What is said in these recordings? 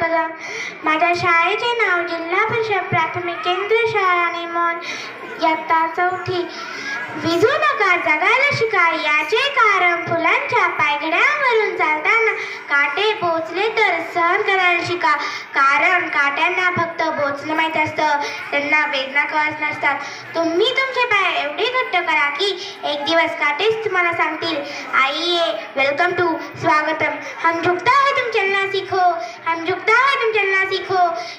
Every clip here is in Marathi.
कदम माझ्या शाळेचे नाव जिल्हा परिषद प्राथमिक केंद्र शाळा नेमोन. इयत्ता चौथी. विजू नका जगायला शिका याचे कारण फुलांच्या पायघड्यांवरून चालताना काटे बोचले तर सहन करायला शिका. कारण काट्यांना फक्त बोचणं माहीत असतं. त्यांना वेदना कळत नसतात. तुम्ही तुमचे पाय एवढे घट्ट करा की एक दिवस काटेच तुम्हाला सांगतील. आइए वेलकम टू स्वागतम. हम झुकता है तुम चलना सीखो. हम झुकता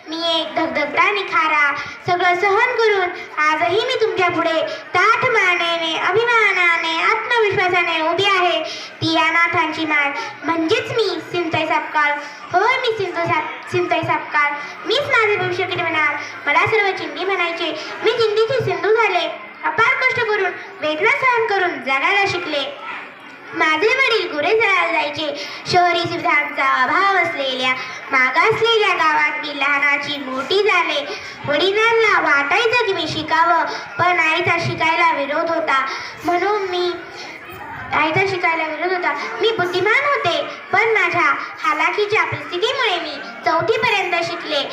मी एक धगधगता निखारा सगळं सहन करून आजही मी तुमच्यापुढे ताठ मानेने अभिमानाने आत्मविश्वासाने उभी आहे. ती अनाथांची माय म्हणजेच मी सिंताई सापकाळ. होय मी सिंधू साप सिंताई सापकाळ. मीच माझे भविष्य घडवणार मला सर्व चिंधी म्हणायचे. मी चिंदीचे सिंधू झाले. अपार कष्ट करून वेदना सहन करून जगायला शिकले. माझे वडील गुरे जायचे. शहरी सुविधांचा अभाव असलेल्या मागासलेल्या गावात मी लहानाची मोठी झाले. वडिलांना वाटायचं की मी शिकावं पण आईचा शिकायला विरोध होता. म्हणून मी आईचा शिकायला विरोध होता. मी बुद्धिमान होते पण माझ्या हालाकीच्या परिस्थितीमुळे मी चौथीपर्यंत शिकले.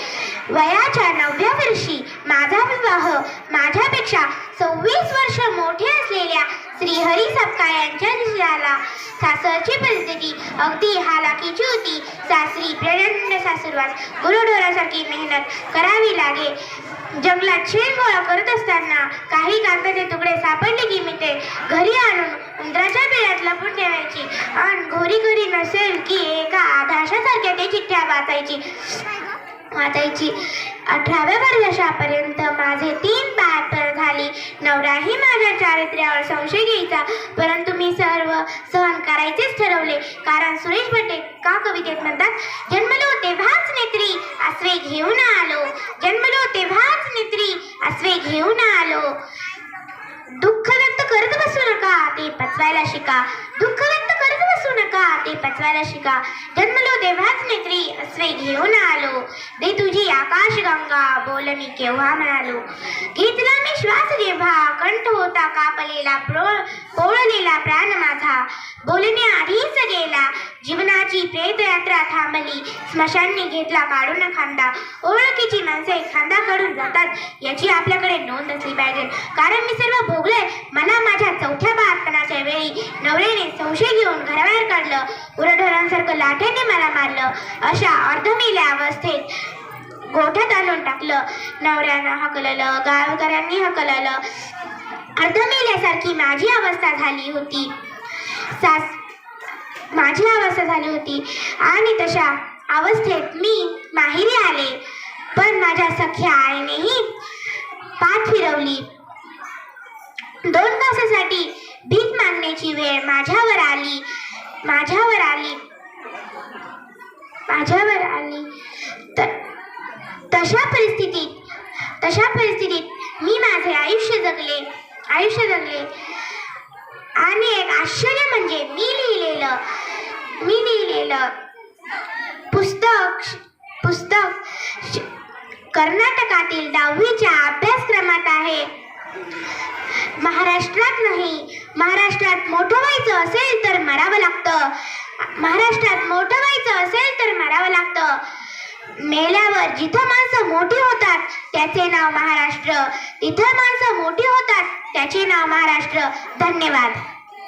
वयाच्या नवव्या वर्षी माझा विवाह माझ्यापेक्षा सव्वीस वर्ष मोठे असलेल्या श्रीहरी सपकाळ यांच्या दिवशी सासरची परिस्थिती अगदी हालाकीची होती. सासरी प्रचंड सासुरवास गुरुढोरासारखी मेहनत करावी लागे. जंगलात शेण गोळा करत असताना काही कागदाचे तुकडे सापडले की मी ते घरी आणून उंदराच्या बिळात लपून ठेवायची आणि घोरी घोरी नसेल की एका आधाशासारख्या ते चिठ्ठ्या वाचायची. वाचायची. अठराव्या वर्षापर्यंत माझे तीन बाळ चारित्र्यावर संशय घ्यायचा. परंतु मी सर्व सहन करायचेच ठरवले. कारण सुरेश भटे का कवितेत म्हणतात जन्मलो तेव्हाच नेत्री आसवे घेऊन आलो. जन्मलो तेव्हाच नेत्री आसवे घेऊन आलो. दुःख व्यक्त करत बसू नका ते पचवायला शिका. दुःख व्यक्त करत बसू नका ते पचवायला शिका. जन्मलो देवाच नेत्री अस्वे घेऊन आलो. दे तुझी आकाश गंगा बोल मी केव्हा म्हणालो. घेतला श्वास जेव्हा कंठ होता कापलेला प्रोळ पोळलेला प्राण माझा. बोलण्याआधीच गेला. जीवनाची प्रेतयात्रा थांबली. स्मशांनी घेतला काढून खांदा. ओळखीची माणसे खांदा काढून जातात. याची आपल्याकडे नोंद असली पाहिजे. कारण मी सर्व भोगले. मला माझ्या चौथ्या बाळपणाच्या वेळी नवऱ्याने संशय घेऊन घराबाहेर काढलं. उरढोरांसारखं लाठ्याने मला मारलं. अशा अर्धमेल्या अवस्थेत गोठ्यात आणून टाकलं. नवऱ्यानं हकललं गावकऱ्यांनी हकललं. अर्धमेल्यासारखी माझी अवस्था झाली होती. सास माझी अवस्था झाली होती. आणि तशा अवस्थेत मी माहेरी आले. पण माझ्या सख्या आईनेही पाठ फिरवली. दोन तासासाठी भीक मागण्याची वेळ माझ्यावर आली. माझ्यावर आली. माझ्यावर आली त- तशा परिस्थितीत तशा परिस्थितीत मी माझे आयुष्य जगले आयुष्य जगले आणि एक आश्चर्य म्हणजे मी लिहिलेलं मी लिहिलेलं पुस्तक पुस्तक कर्नाटकातील दहावीच्या अभ्यासक्रमात आहे. महाराष्ट्रात नाही महाराष्ट्रात मोठं व्हायचं असेल तर मरावं लागतं. महाराष्ट्रात मोठं व्हायचं असेल तर मरावं लागतं. मेल्यावर जिथं माणसं मोठी होतात त्याचे नाव महाराष्ट्र. तिथं माणसं मोठी होतात त्याचे नाव महाराष्ट्र. धन्यवाद.